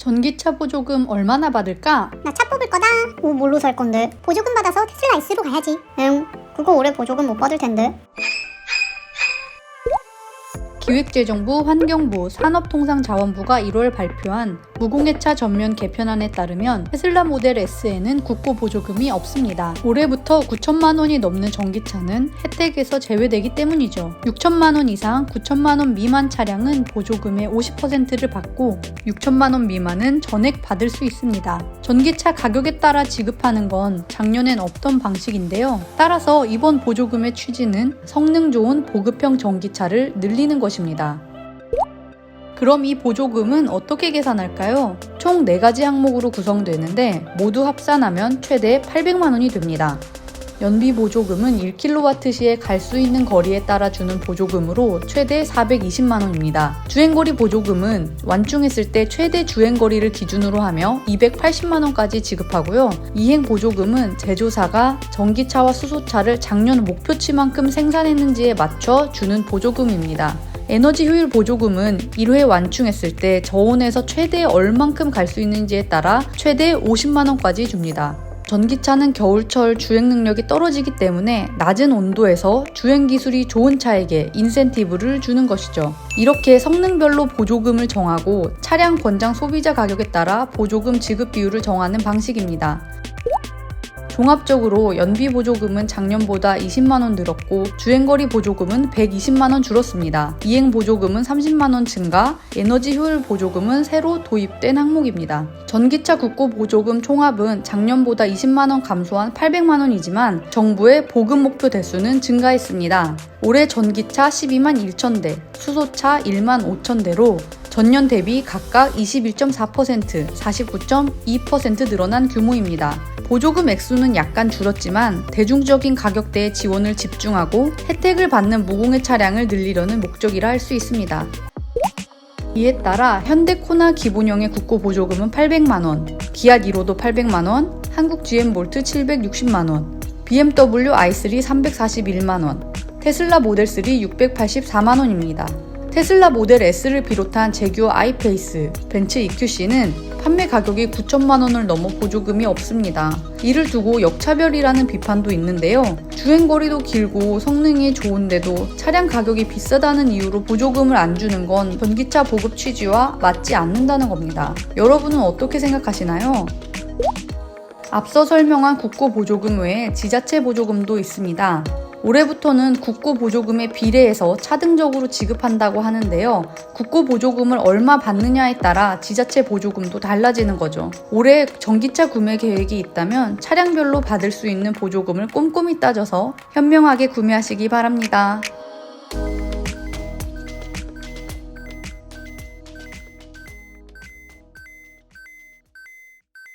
전기차 보조금 얼마나 받을까? 나 차 뽑을 거다. 오, 뭘로 살 건데? 보조금 받아서 테슬라 S로 가야지. 응, 그거 올해 보조금 못 받을 텐데. 기획재정부, 환경부, 산업통상자원부가 1월 발표한 무공해차 전면 개편안에 따르면 테슬라 모델 S에는 국고 보조금이 없습니다. 올해부터 9천만 원이 넘는 전기차는 혜택에서 제외되기 때문이죠. 6천만 원 이상, 9천만 원 미만 차량은 보조금의 50%를 받고 6천만 원 미만은 전액 받을 수 있습니다. 전기차 가격에 따라 지급하는 건 작년엔 없던 방식인데요. 따라서 이번 보조금의 취지는 성능 좋은 보급형 전기차를 늘리는 것입니다. 그럼 이 보조금은 어떻게 계산할까요? 총 4가지 항목으로 구성되는데 모두 합산하면 최대 800만 원이 됩니다. 연비 보조금은 1kWh에 갈 수 있는 거리에 따라 주는 보조금으로 최대 420만 원입니다. 주행거리 보조금은 완충했을 때 최대 주행거리를 기준으로 하며 280만 원까지 지급하고요. 이행 보조금은 제조사가 전기차와 수소차를 작년 목표치만큼 생산했는지에 맞춰 주는 보조금입니다. 에너지 효율 보조금은 1회 완충했을 때 저온에서 최대 얼만큼 갈 수 있는지에 따라 최대 50만 원까지 줍니다. 전기차는 겨울철 주행 능력이 떨어지기 때문에 낮은 온도에서 주행 기술이 좋은 차에게 인센티브를 주는 것이죠. 이렇게 성능별로 보조금을 정하고 차량 권장 소비자 가격에 따라 보조금 지급 비율을 정하는 방식입니다. 종합적으로 연비 보조금은 작년보다 20만원 늘었고 주행거리 보조금은 120만원 줄었습니다. 이행 보조금은 30만원 증가, 에너지 효율 보조금은 새로 도입된 항목입니다. 전기차 국고 보조금 총합은 작년보다 20만원 감소한 800만원이지만 정부의 보급 목표 대수는 증가했습니다. 올해 전기차 12만 1천 대, 수소차 1만 5천 대로 전년 대비 각각 21.4%, 49.2% 늘어난 규모입니다. 보조금 액수는 약간 줄었지만 대중적인 가격대의 지원을 집중하고 혜택을 받는 무공해 차량을 늘리려는 목적이라 할 수 있습니다. 이에 따라 현대 코나 기본형의 국고 보조금은 800만원, 기아 니로도 800만원, 한국 GM 볼트 760만원, BMW i3 341만원, 테슬라 모델 3 684만원입니다. 테슬라 모델 S를 비롯한 제규어 아이페이스, 벤츠 EQC는 판매 가격이 9천만 원을 넘어 보조금이 없습니다. 이를 두고 역차별이라는 비판도 있는데요. 주행 거리도 길고 성능이 좋은데도 차량 가격이 비싸다는 이유로 보조금을 안 주는 건 전기차 보급 취지와 맞지 않는다는 겁니다. 여러분은 어떻게 생각하시나요? 앞서 설명한 국고 보조금 외에 지자체 보조금도 있습니다. 올해부터는 국고 보조금에 비례해서 차등적으로 지급한다고 하는데요. 국고 보조금을 얼마 받느냐에 따라 지자체 보조금도 달라지는 거죠. 올해 전기차 구매 계획이 있다면 차량별로 받을 수 있는 보조금을 꼼꼼히 따져서 현명하게 구매하시기 바랍니다.